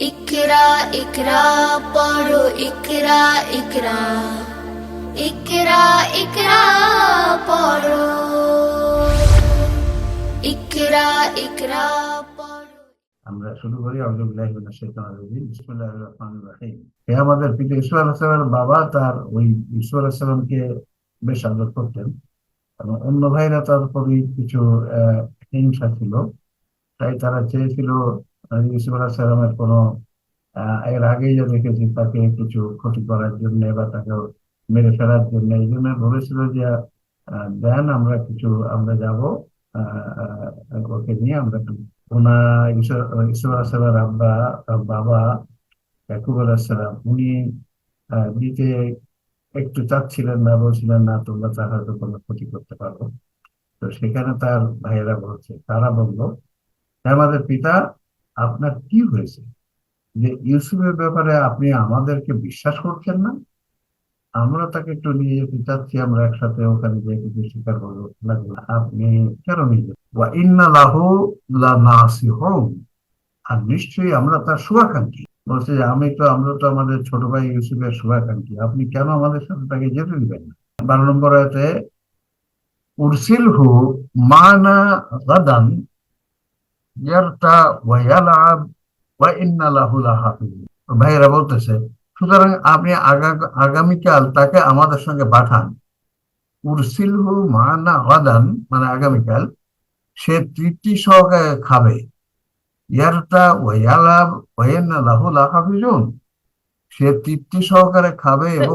ইকরা ইকরা, পড়ো, ইকরা ইকরা। ইকরা ইকরা, পড়ো। ইকরা ইকরা আমরা শুরু করি। বাবা, তার ওই ইসু আলাইহিস বেশ আদর করতেন। এবং অন্য ভাইরা তার কিছু হিংসা ছিল। তাই তারা চেয়েছিল ইউসুফ আলাইহিস সালামের কোনো এর আগেই যা দেখেছি তাকে কিছু ক্ষতি করার জন্য বা তাকে মেরে ফেলার জন্য, এই জন্য বলেছিল যে দেন আমরা কিছু, আমরা যাব ওকে নিয়ে আমরা আসলার আব্বা, তার বাবা, ইয়াকুব আলাহিসাল্লাম উনি দিতে একটু চাচ্ছিলেন না, বলছিলেন, না, তোমরা তার হয়তো কোনো ক্ষতি করতে পারো। তো সেখানে তার ভাইয়েরা বলছে, তারা বলল আমাদের পিতা আপনার কি হয়েছে? যে ইউসুফের ব্যাপারে আপনি আমাদেরকে বিশ্বাস করছেন না? আমরা তাকে একটু নিয়ে যেতে চাচ্ছি, আমরা একসাথে ওখানে গিয়ে কিছু স্বীকার করব। লাগবে আপনি কেন নিয়ে ইন্না লাহু লানাসিহুন। আর নিশ্চয়ই আমরা তার শুভাকাঙ্ক্ষী। বলছে যে আমি তো, আমরা তো আমাদের ছোট ভাই ইউসুফের শুভাকাঙ্ক্ষী। আপনি কেন আমাদের সাথে তাকে যেতে দিবেন না? বারো নম্বর আয়াতে, উরসিলহু মানা গাদান ইয়ারতা ওয়া ইন্না ভাইয়েরা বলতেছে সুতরাং আপনি আগামীকাল তাকে আমাদের সঙ্গে পাঠান। উরসিলহু মানা গাদান মানে আগামীকাল সে তৃপ্তি সহকারে খাবে। ইয়ারটা ওয়ালাব ওয়াইন্না লাহু লাহাফিজুন সে তৃপ্তি সহকারে খাবে এবং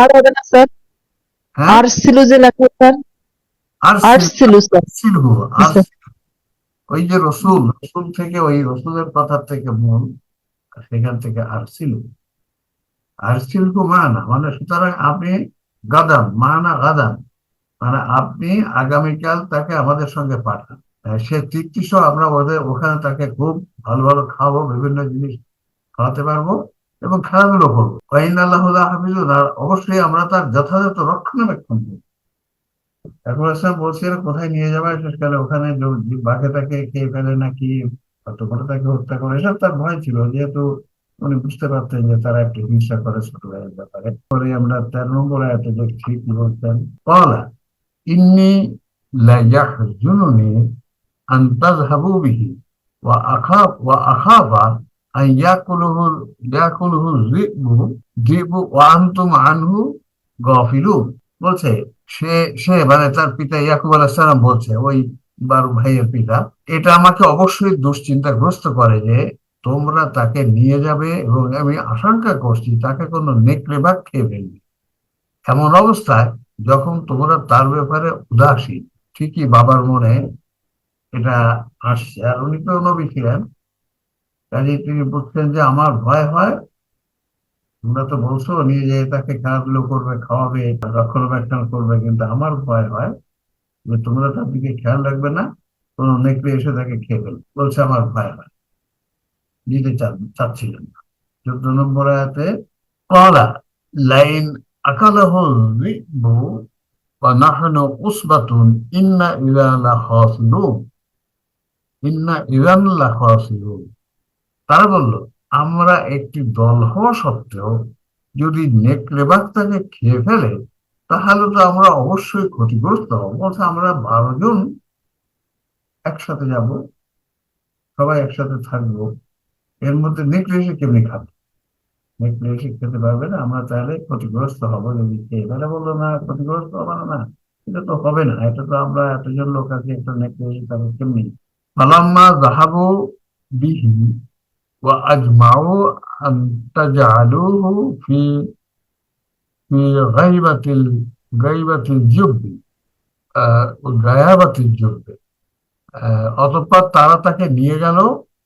আর হ্যাঁ? আর যে লেখা স্যার। ওই যে রসুল রসুল থেকে ওই রসুলের কথা থেকে মূল সেখান থেকে আর সিলহু আর সিলহু মানা মানে সুতরাং আপনি গাদাম মানা গাদাম মানে আপনি আগামীকাল তাকে আমাদের সঙ্গে পাঠান। সে তৃপ্তি সহ আমরা ওদের, ওখানে তাকে খুব ভালো ভালো খাওয়াবো, বিভিন্ন জিনিস খাওয়াতে পারব এবং খেলাধুলো করব। আল্লাহ হাফিজুন, আর অবশ্যই আমরা তার যথাযথ রক্ষণাবেক্ষণ করব। এখন আসলে বলছিল কোথায় নিয়ে যাবে? শেষকালে ওখানে বাঘে তাকে খেয়ে ফেলে নাকি হয়তো তাকে হত্যা করে, এসব তার ভয় ছিল। যেহেতু উনি বুঝতে পারতেন যে তারা একটু হিংসা করে ছোট ভাইয়ের ব্যাপারে। পরে আমরা তেরো নম্বর আয়াতে দেখছি কি বলছেন? কলা, ইন্নি লায়াহজুনুনি আন তাযহাবু বিহি ওয়া আখাফ ওয়া গাফিলুন। বলছে সে সে মানে তার পিতা ইয়াকুব আলাইহিস সালাম বলছে, ওই বারো ভাইয়ের পিতা, এটা আমাকে অবশ্যই দুশ্চিন্তাগ্রস্ত করে যে তোমরা তাকে নিয়ে যাবে এবং আমি আশঙ্কা করছি তাকে কোনো নেকড়ে বাঘ খেয়ে ফেলবে। এমন অবস্থায় যখন তোমরা তার ব্যাপারে উদাসীন ঠিকই বাবার মনে এটা আসছে। আর উনি তো নবী ছিলেন কাজে তিনি বুঝছেন যে আমার ভয় হয় তোমরা তো বলছো, নিয়ে যে তাকে খেলাধুলো করবে, খাওয়াবে, রক্ষণাবেক্ষণ করবে, কিন্তু আমার ভয় হয় যে তোমরা তার দিকে খেয়াল রাখবে না, কোনো নেকড়ে এসে তাকে খেয়ে ফেলবে। বলছে আমার ভয় হয়। চান- চাচ্ছিলেন না। চোদ্দ নম্বর আয়াতে কলা লাইন আকালাহু যিবু ওয়া নাহনু উসবাতুন ইন্না ইযা লাখাসিরুন ইন্না ইযান লাখাসিরুন তারা বলল আমরা একটি দল হওয়া সত্ত্বেও যদি নেকড়ে বাঘ তাকে খেয়ে ফেলে, তাহলে তো আমরা অবশ্যই ক্ষতিগ্রস্ত হব। বলছে আমরা বারো জন একসাথে যাব, সবাই একসাথে থাকব। এর মধ্যে নেকড়ে এসে কেমনি খাবে? নেকড়ে এসে খেতে পারবে না, আমরা তাহলে ক্ষতিগ্রস্ত হব যদি খেয়ে ফেলে। বলল, না, ক্ষতিগ্রস্ত হবে না এটা তো হবে না, এটা তো আমরা এতজন লোক আছে, একটা নেকড়ে এসে তাহলে কেমনি? ফালাম্মা যাহাবু বিহি وأجمعوا أن تجعلوه في في غيبة ال- غيبة الجب آه، غيابة الجب আহ, অতঃপর তারা তাকে নিয়ে গেল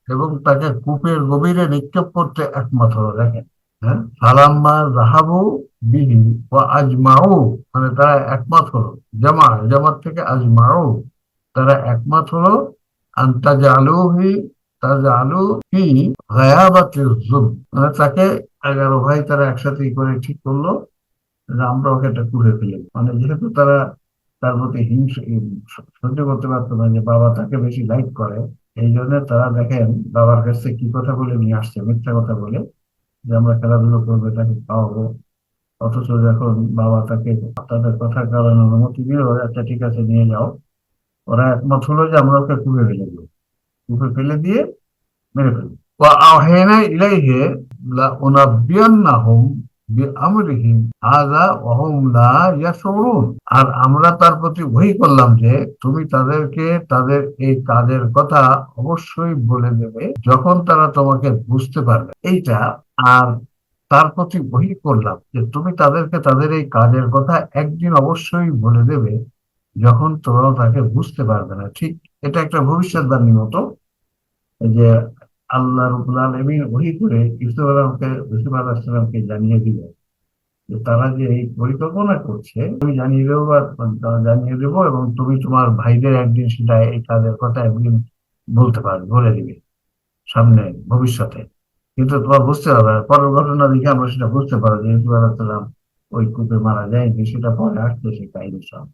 এবং তাকে কূপের গভীরে নিক্ষেপ করতে একমত হলো দেখেন হ্যাঁ সালাম্মা জাহাবু বিহি ও আজমাউ মানে তারা একমত হলো জামা জামাত থেকে আজমাউ তারা একমত হলো কি মানে তাকে এগারো ভাই তারা একসাথে করে ঠিক করল আমরা ওকে এটা কুড়ে ফেলি মানে যেহেতু তারা তার প্রতি হিংসা সহ্য করতে পারতো না যে বাবা তাকে বেশি লাইক করে, এই জন্য তারা দেখেন বাবার কাছে কি কথা বলে নিয়ে আসছে, মিথ্যা কথা বলে যে আমরা খেলাধুলো করব, তাকে খাওয়াবো। অথচ যখন বাবা তাকে তাদের কথা কারণে অনুমতি দিল আচ্ছা ঠিক আছে, নিয়ে যাও। ওরা একমত হলো যে আমরা ওকে কূপে ফেলে দেবো। কূপে ফেলে দিয়ে মেরে ফেলবো وأوحينا إليه لأنبئنهم بأمرهم هذا وهم لا يشعرون আর আমরা তার প্রতি ওহি করলাম যে তুমি তাদেরকে তাদের এই কাজের কথা অবশ্যই বলে দেবে যখন তারা তোমাকে বুঝতে পারবে এইটা আর তার প্রতি ওহি করলাম যে তুমি তাদেরকে তাদের এই কাজের কথা একদিন অবশ্যই বলে দেবে যখন তোমরা তাকে বুঝতে পারবে না ঠিক এটা একটা ভবিষ্যৎবাণীর মতো যে আল্লাহ রবুল আলমিন ওহি করে ইউসুফ আলমকে ইউসুফ আলাহিসামকে জানিয়ে দিলেন যে তারা যে এই পরিকল্পনা করছে, আমি জানিয়ে দেবো বা জানিয়ে দেবো এবং তুমি তোমার ভাইদের একদিন সেটা এই কাজের কথা একদিন বলতে পারবে বলে দিবে সামনে, ভবিষ্যতে। কিন্তু তোমার বুঝতে হবে, পরের ঘটনা দেখে আমরা সেটা বুঝতে পারো যে ইউসুফ আলাহিসাম ওই কূপে মারা যায়নি সেটা পরে আসছে সে কাহিনী সব।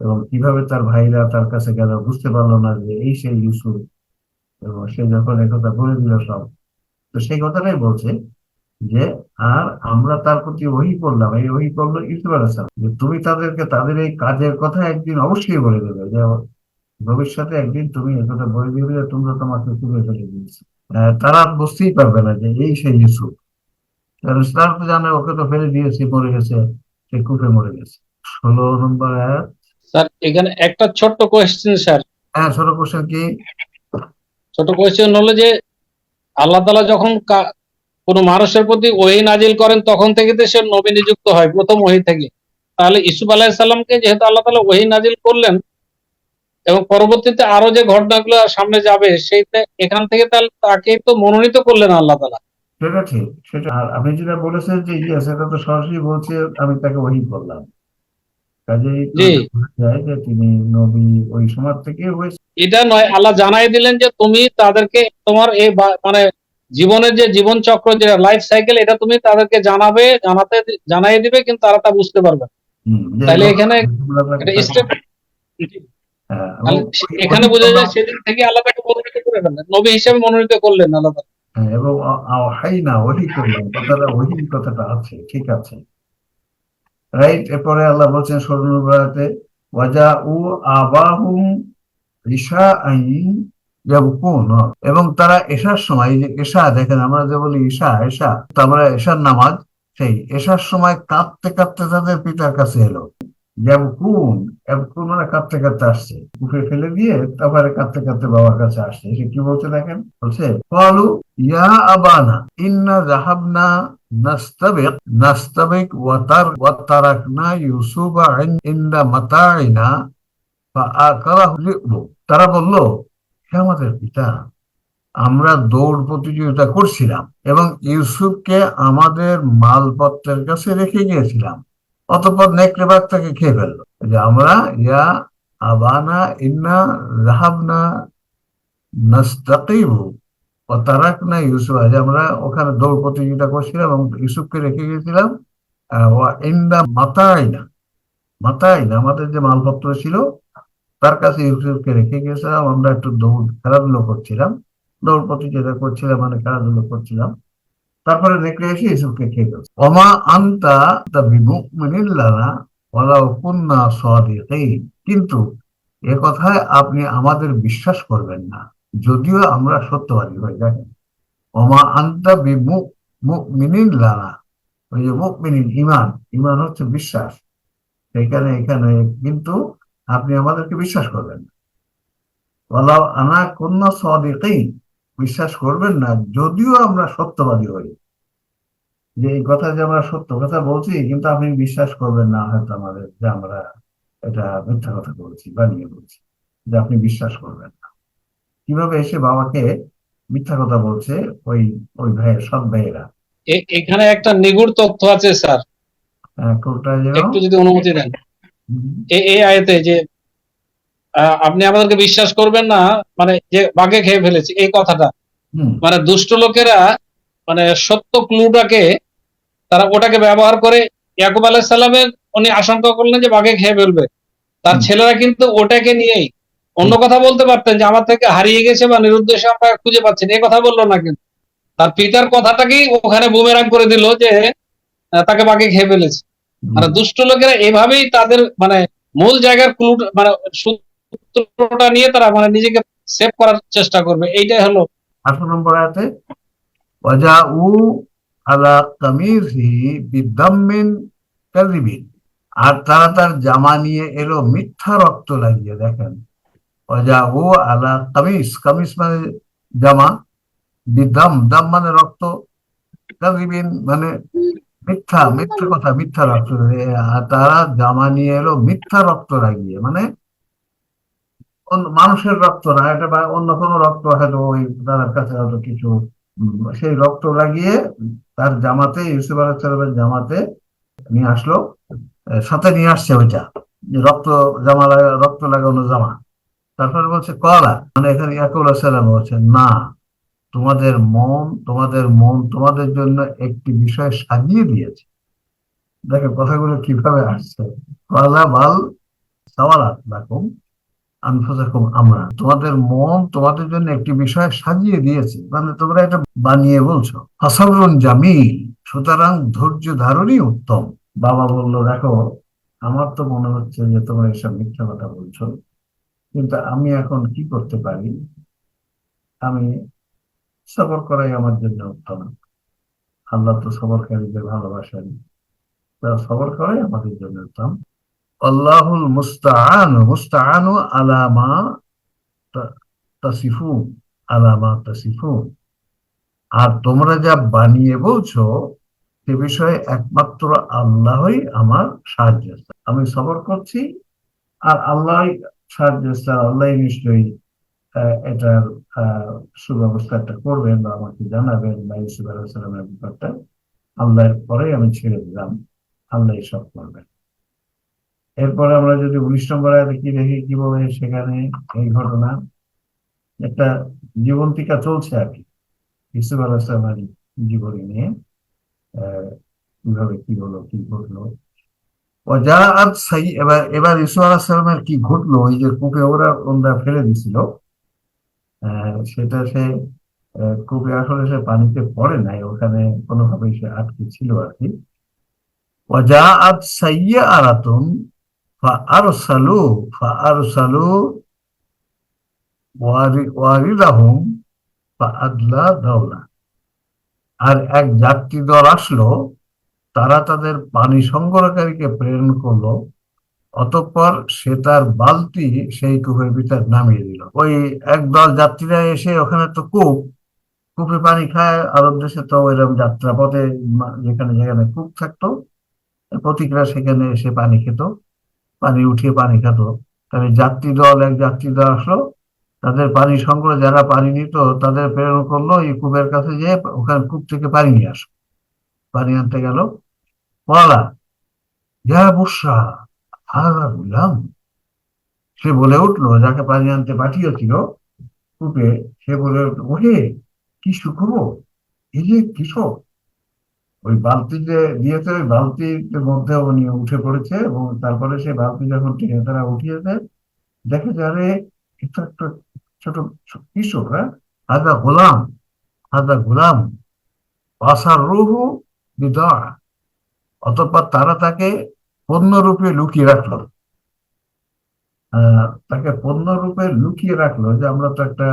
এবং কীভাবে তার ভাইরা তার কাছে গেল বুঝতে পারল না যে এই সেই ইউসুফ এবং সে যখন একথা বলে দিল সব তো সেই কথাটাই বলছে যে আর আমরা তার প্রতি ওহি করলাম। এই ওহি করল ইউসুফ আলাইসালাম যে তুমি তাদেরকে তাদের এই কাজের কথা একদিন অবশ্যই বলে দেবে যে ভবিষ্যতে একদিন তুমি একথা বলে দিবে যে তোমরা তোমাকে তুলে ফেলে দিয়েছ তারা বুঝতেই পারবে না যে এই সেই ইউসুফ। কারণ তারা তো জানে ওকে তো ফেলে দিয়েছে মরে গেছে সে কূপে মরে গেছে। ষোলো নম্বর স্যার এখানে একটা ছোট্ট কোয়েশ্চেন স্যার। হ্যাঁ ছোট কোশ্চেন কি? ছোট কোয়েশ্চেন হলো যে, আল্লাহ তালা যখন কোনো মানুষের প্রতি ওহি নাজিল করেন, তখন থেকে তো সে নবী নিযুক্ত হয়, প্রথম ওহি থেকে। তাহলে ইসুফ আলাহিসাল্লামকে যেহেতু আল্লাহ তালা ওহি নাজিল করলেন, এবং পরবর্তীতে আরও যে ঘটনাগুলো সামনে যাবে সেইতে এখান থেকে তাহলে তাকে তো মনোনীত করলেন আল্লাহ তালা। সেটা ঠিক, সেটা আপনি যেটা বলেছেন যে ইয়ে সেটা তো সরাসরি বলছে আমি তাকে ওহি করলাম কাজেই তো যায় যে তিনি নবী ওই সময় থেকে হয়েছে। এটা নয় আল্লাহ জানাই দিলেন যে তুমি তাদেরকে তোমার এই মানে জীবনের যে জীবন চক্র যে লাইফ সাইকেল এটা তুমি তাদেরকে জানাবে জানাতে জানাই দিবে কিন্তু তারা তা বুঝতে পারবে তাহলে এখানে স্টেপ হ্যাঁ, তাহলে ওই- এখানে বোঝা যায় সেদিন থেকে আল্লাহ তাকে মনোনীত করে ফেললেন। নবী হিসেবে মনোনীত করলেন আল্লাহ হ্যাঁ, এবং হাই না ওহি করলাম কথাটা ওহি কথাটা আছে ঠিক আছে। রাইট এরপরে আল্লাহ বলছেন স্মরণে ওয়াজা উ আবাহুম ঈশা আইন এবং তারা এশার সময় যে এশা দেখেন আমরা যে বলি ঈশা এশা তো আমরা এশার নামাজ, সেই এশার সময় কাঁদতে কাঁদতে তাদের পিতার কাছে এলো। ইয়াবকুন ইয়াবকুন মানে কাঁদতে কাঁদতে আসছে। উঠে ফেলে দিয়ে তারপরে কাঁদতে কাঁদতে বাবার কাছে আসছে। সে কি বলছে দেখেন? বলছে, কালু ইয়া আবানা, ইন্না যাহাবনা নাস্তাবিক নাস্তাবিক ওয়া তার, ওয়া তারাকনা ইউসুফা ইন- ইনদা মাতাইনা ফাআকালাহু যিবু। তারা বলল, হে আমাদের পিতা, আমরা দৌড় প্রতিযোগিতা করছিলাম এবং ইউসুফকে আমাদের মালপত্রের কাছে রেখে গিয়েছিলাম। অতঃপর নেকড়ে তাকে খেয়ে ফেলল। যে আমরা ইয়া আবানা ইন্না রাহাবনা নাস্তাকিবু ও তারাকনা ইউসুফ। যে আমরা ওখানে দৌড় প্রতিযোগিতা করছিলাম এবং ইউসুফকে রেখে গিয়েছিলাম আহ, ওয়া ইন্দা মাতাইনা মাতাইনা আমাদের যে মালপত্র ছিল তার কাছে ইউসুফকে রেখে গিয়েছিলাম। আমরা একটু দৌড় খেলাধুলো করছিলাম। দৌড় প্রতিযোগিতা করছিলাম মানে খেলাধুলো করছিলাম। তারপরে দেখলে এসে ইউসুফকে খেয়ে গেছে অমা আন্তা তা বিমুমিনিন লানা ওয়ালাউ কুন্না সাদিকিন। কিন্তু এ কথায় আপনি আমাদের বিশ্বাস করবেন না, যদিও আমরা সত্যবাদী হয়ে দেখেন অমা আন্তা বিমুক মুমিনিন লানা ওই যে মুমিনিন ইমান ইমান হচ্ছে বিশ্বাস। সেখানে এখানে কিন্তু আপনি আমাদেরকে বিশ্বাস করবেন না। ওয়ালাউ আনা কুন্না সাদিকিন। বিশ্বাস করবেন না যদিও আমরা সত্যবাদী হই। যে এই কথা যে আমরা সত্য কথা বলছি কিন্তু আপনি বিশ্বাস করবেন না হয়তো আমাদের যে আমরা এটা মিথ্যা কথা বলছি বানিয়ে বলছি যে আপনি বিশ্বাস করবেন না। কীভাবে এসে বাবাকে মিথ্যা কথা বলছে ওই ওই ভাইয়ের সব ভাইয়েরা? এখানে একটা নিগুড় তথ্য আছে স্যার। কোনটা একটু যদি অনুমতি দেন। এই আয়তে যে আপনি আমাদেরকে বিশ্বাস করবেন না মানে যে বাঘে খেয়ে ফেলেছে এই কথাটা। মানে দুষ্ট লোকেরা মানে সত্য ক্লুটাকে তারা ওটাকে ব্যবহার করে ইয়াকুব আলাইহিস সালামের উনি আশঙ্কা করলেন যে বাঘে খেয়ে ফেলবে। তার ছেলেরা কিন্তু ওটাকে নিয়েই অন্য কথা বলতে পারতেন যে আমার থেকে হারিয়ে গেছে বা নিরুদ্দেশ আমরা খুঁজে পাচ্ছেন এই কথা বলল না কিন্তু। তার পিতার কথাটাকেই ওখানে বুমেরাং করে দিল যে তাকে বাকি খেয়ে ফেলেছে। মানে দুষ্ট লোকেরা এভাবেই তাদের মানে মূল জায়গার ক্লু মানে সূত্রটা নিয়ে তারা মানে নিজেকে সেভ করার চেষ্টা করবে। এইটাই হলো। আঠারো নম্বর আয়াতে, ওয়াজাউ আলা কামিজি বিদাম্মিন কাযিবিন। আর তারা তার জামা নিয়ে এলো মিথ্যা রক্ত লাগিয়ে, দেখেন। ওয়াজাউ আলা কামিজ কামিজ মানে জামা বিদাম দাম মানে রক্ত, কাযিবিন মানে মিথ্যা মিথ্যা কথা, মিথ্যা রক্ত আর তারা জামা নিয়ে এলো মিথ্যা রক্ত লাগিয়ে মানে মানুষের রক্ত না, এটা বা অন্য কোনো রক্ত হয়তো ওই দাদার কাছে হয়তো কিছু সেই রক্ত লাগিয়ে তার জামাতে, ইউসুফ আলাহিসাল্লামের জামাতে নিয়ে আসলো সাথে নিয়ে আসছে ওইটা রক্ত জামা লাগা- রক্ত লাগানো জামা। তারপরে বলছে, কলা। মানে এখানে ইয়াকুল সালাম বলছে না, তোমাদের মন তোমাদের মন তোমাদের জন্য একটি বিষয় সাজিয়ে দিয়েছে। দেখো কথাগুলো কীভাবে আসছে। কলা, বাল সাওয়ালাত লাকুম। আনফুসাকুম আমরা। তোমাদের মন তোমাদের জন্য একটি বিষয় সাজিয়ে দিয়েছে। মানে তোমরা এটা বানিয়ে বলছো। আসাবরুন জামিল, সুতরাং ধৈর্য ধারণই উত্তম। বাবা বলল, দেখো, আমার তো মনে হচ্ছে যে তোমরা এসব মিথ্যা কথা বলছো। কিন্তু আমি এখন কি করতে পারি? আমি সবর করাই আমার জন্য উত্তম। আল্লাহ তো সবরকারীদের ভালোবাসেন। সবর করাই আমাদের জন্য উত্তম। আল্লাহুল মুস্তাআনু মুস্তাআনু আলা মা তা- তাসিফুন, আলা মা তাসিফুন। আর তোমরা যা বানিয়ে বলছো, সে বিষয়ে একমাত্র আল্লাহই আমার সাহায্য আমি সবর করছি, আর আল্লাহই সাহায্য আল্লাহ নিশ্চয়ই এটার সুব্যবস্থাটা করবেন বা আমাকে জানাবেন বা ইসুফ আলাহিসাল্লামের ব্যাপারটা। আল্লাহর পরেই আমি ছেড়ে দিলাম আল্লাহ সব করবেন। এরপরে আমরা যদি উনিশ নম্বর কি দেখি কি বলে সেখানে এই ঘটনা, একটা জীবন্তিকা চলছে আর কি। ইসুফ আলাহিসাল্লামের জীবনী নিয়ে কীভাবে কি হলো, কি ঘটলো। ওয়াজাআত সাই, এবার এবার ইসু আলাহিসাল্লামের কি ঘটলো ওই যে কূপে ওরা ওরা ফেলে দিছিল সেটা সে কূপে আসলে সে পানিতে পড়ে নাই, ওখানে কোনোভাবে সে আটকে ছিল আর কি। ওয়াজাআত সাইয়া ফাআরসালু ফাআরসালু ওয়ারি- ওয়ারিদাহুম দাওলা আর এক যাত্রী দল আসলো, তারা তাদের পানি সংগ্রহকারীকে প্রেরণ করল, অতঃপর সে তার বালতি সেই কূপের ভিতর নামিয়ে দিল। ওই একদল যাত্রীরা এসে ওখানে তো কূপ, কূপে পানি খায় আরব দেশে তো ওইরকম যাত্রাপথে যেখানে যেখানে কূপ থাকতো, প্রতিক্রিয়া সেখানে এসে পানি খেত। পানি উঠিয়ে পানি খেত। তাহলে যাত্রী দল এক যাত্রী দল আসলো তাদের পানি সংগ্রহ যারা পানি নিত তাদের প্রেরণ করল এই কূপের কাছে যে ওখানে কূপ থেকে পানি নিয়ে আসো পানি আনতে গেল। বলা যা বুসা হারা বুঝলাম সে বলে উঠল যাকে পানি আনতে পাঠিয়েছিল কূপে সে বলে উঠল, ওহে কি সুখবর? এই যে কৃষক ওই বালতি যে দিয়েছে ওই বালতির মধ্যে উনি উঠে পড়েছে এবং তারপরে সে বালতি যখন টেনে তারা উঠিয়েছে দেখে এটা একটা ছোট ছোট কৃষক হ্যাঁ? আদা গোলাম আদা গোলাম আসার রুহু বিদা, অতঃপর তারা তাকে পণ্য রূপে লুকিয়ে রাখল। তাকে পণ্য রূপে লুকিয়ে রাখল যে আমরা তো একটা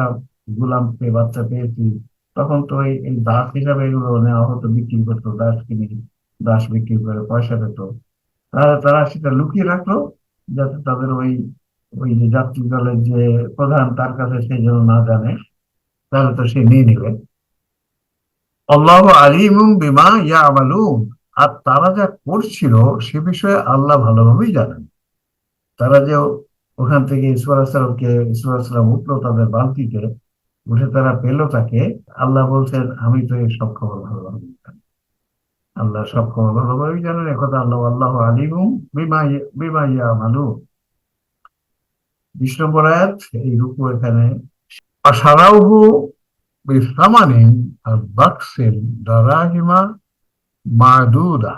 গোলাম পেয়ে বাচ্চা পেয়েছি। তখন তো এই দাস হিসাবে এগুলো নেওয়া হতো, বিক্রি করতো, দাস কিনে, দাস বিক্রি করে পয়সা পেত। তারা তারা সেটা লুকিয়ে রাখল, যাতে তাদের ওই ওই যে যাত্রী দলের যে প্রধান, তার কাছে সে যেন না জানে, তাহলে তো সে নিয়ে নেবে। আল্লাহ আলিমুম বিমা ইয়ামালুন। আর তারা যা করছিল, সে বিষয়ে আল্লাহ ভালোভাবেই জানেন। তারা যে ওখান থেকে ঈশ্বর আসলামকে ঈশ্বর আসলাম উঠল তাদের বালতিতে উঠে তারা পেল তাকে। আল্লাহ বলছেন, আমি তো এই সব খবর ভালোভাবে আল্লাহ সব খবর ভালোভাবেই জানেন। একথা আল্লাহ আল্লাহ আলিমুম বিমা ইয়া- বিমা নম্বর আয়াত, এই রূপ এখানে। সারাউহু বিসামানিন আর বাক্সিন দারাহিমা মাদুদা।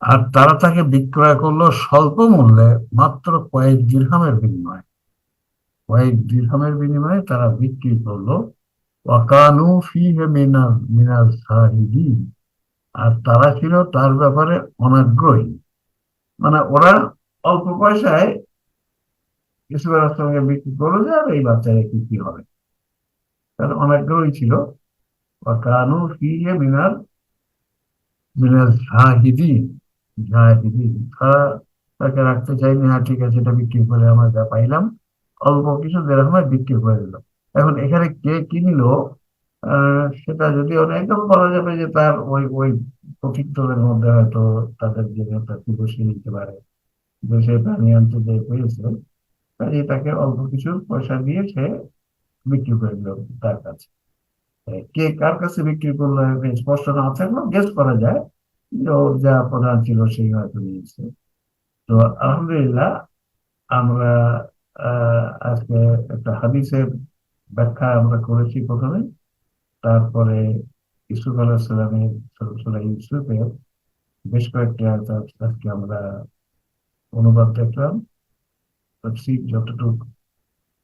আর তারা তাকে বিক্রয় করল স্বল্প মূল্যে মাত্র কয়েক দিরহামের বিনিময়ে। কয়েক দিরহামের বিনিময়ে তারা বিক্রি করল। ওয়াকানু ফিহে মিনাল মিনাল সাহিদি আর তারা ছিল তার ব্যাপারে অনাগ্রহী। মানে ওরা অল্প পয়সায় ইসুফের সঙ্গে বিক্রি করল যে, আর এই বাচ্চারা কি কি হবে? তারা অনাগ্রহী ছিল। ওয়াকানু ফিহে মিনাল মিনাল জাহিদিন তারা তাকে রাখতে চাইনি। হ্যাঁ ঠিক আছে, এটা বিক্রি করে আমরা যা পাইলাম। অল্প কিছু দেড়হামে বিক্রি করে দিল। এখন এখানে কে কিনিল সেটা যদি একদম বলা যাবে যে তার ওই ওই প্রকৃতদের মধ্যে হয়তো তাদের যে নেতা বসিয়ে নিতে পারে, যে সে প্রাণী আনতে যে পেয়েছে কাজে তাকে অল্প কিছু পয়সা দিয়ে সে বিক্রি করে দিল তার কাছে। কে কার কাছে বিক্রি করল স্পষ্ট না থাকলেও গেস করা যায় যে ওর যা প্রধান ছিল সেই হয়তো নিয়েছে। তো আলহামদুলিল্লাহ, আমরা আজকে একটা হাদিসের ব্যাখ্যা আমরা করেছি প্রথমে, তারপরে ইউসুফ আলাহ সালামের সুরা ইউসুফের বেশ কয়েকটি আজকে আমরা অনুবাদ দেখলাম। তাফসীর যতটুকু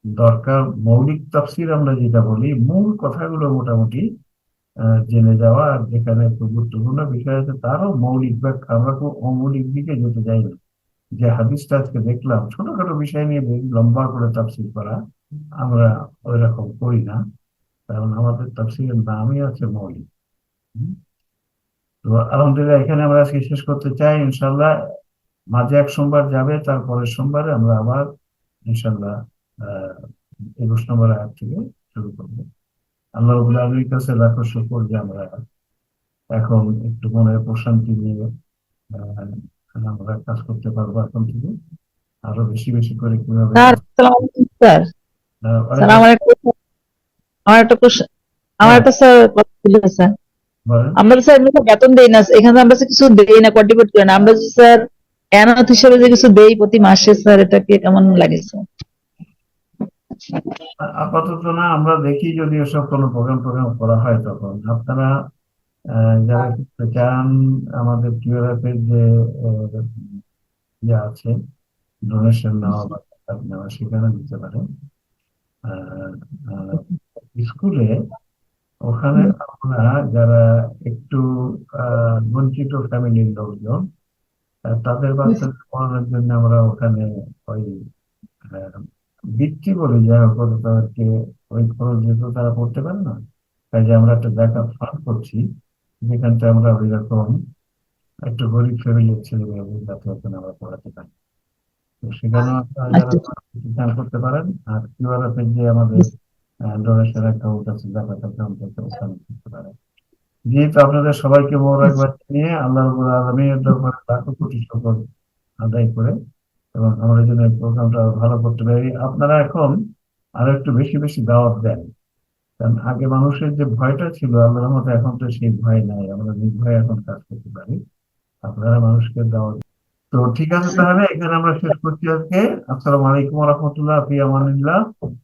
দরকার, মৌলিক তাফসীর আমরা যেটা বলি, মূল কথাগুলো মোটামুটি জেনে যাওয়া। আর যেখানে গুরুত্বপূর্ণ বিষয় আছে, তারও মৌলিক ব্যাখ্যা আমরা খুব অমৌলিক দিকে যেতে যাই না। যে হাদিসটা আজকে দেখলাম, ছোটখাটো বিষয় নিয়ে লম্বা করে তাফসীর করা আমরা ওই রকম করি না। কারণ আমাদের তাফসীরের নামই আছে মৌলিক? তো আলহামদুলিল্লাহ, এখানে আমরা আজকে শেষ করতে চাই। ইনশাল্লাহ মাঝে এক সোমবার যাবে তারপরের সোমবারে আমরা আবার ইনশাল্লাহ আহ, একুশ নম্বর আয়াত থেকে শুরু করব। আল্লাহ আলমীর কাছে লাখো শুকর যে আমরা এখন একটু মনের প্রশান্তি নিয়ে আমরা কাজ করতে পারব এখন থেকে। আরও বেশি বেশি করে কীভাবে স্যার। আমার একটা আমার কোশ্চেন আমার একটা স্যার কথা ছিল স্যার। আমরা স্যার বেতন দেই না এখানে আমরা কিছু দেই না কন্ট্রিবিউট করি না। আমরা স্যার অ্যানাথ হিসেবে যে কিছু দেই প্রতি মাসে স্যার এটাকে কেমন লাগে স্যার? আপাতত না আমরা দেখি যদি এসব কোনো প্রোগ্রাম টোগ্রাম করা হয় তখন। আপনারা যারা করতে চান আমাদের কিউআরএফ যে ইয়ে আছে ডোনেশন নেওয়া বা নেওয়া সেখানে দিতে পারেন। স্কুলে ওখানে আমরা যারা একটু বঞ্চিত ফ্যামিলির লোকজন তাদের বাচ্চাদের পড়ানোর জন্য আমরা ওখানে ওই বৃত্তি বলে যা হোক তাদেরকে ওই খরচ যেহেতু তারা করতে পারে না। কাজে আমরা একটা ব্যাকআপ ফান্ড করছি। যেখানটা আমরা ওই রকম একটু গরিব ফ্যামিলির ছেলে মেয়েদের যাতে ওখানে আমরা পড়াতে পারি। তো সেখানেও আপনারা দান করতে পারেন আর কিউআরএফ এর যে আমাদের ডোনেশন অ্যাকাউন্ট আছে জাকাত অ্যাকাউন্ট আছে ওখানে করতে পারেন। যেহেতু আপনাদের সবাইকে মোবারকবাদ নিয়ে আল্লাহ আলামিনের দরবারে লাখো কোটি শুকর আদায় করে এবং আমরা যেন এই প্রোগ্রামটা ভালো করতে পারি আপনারা এখন আরও একটু বেশি বেশি দাওয়াত দেন। কারণ আগে মানুষের যে ভয়টা ছিল, আল্লাহর মতো এখন তো সেই ভয় নাই। আমরা নির্ভয়ে এখন কাজ করতে পারি। আপনারা মানুষকে দেওয়া তো ঠিক আছে তাহলে, এখানে আমরা শেষ করছি আজকে। আসসালামু আলাইকুম রহমতুল্লাহ ফি আমানিল্লাহ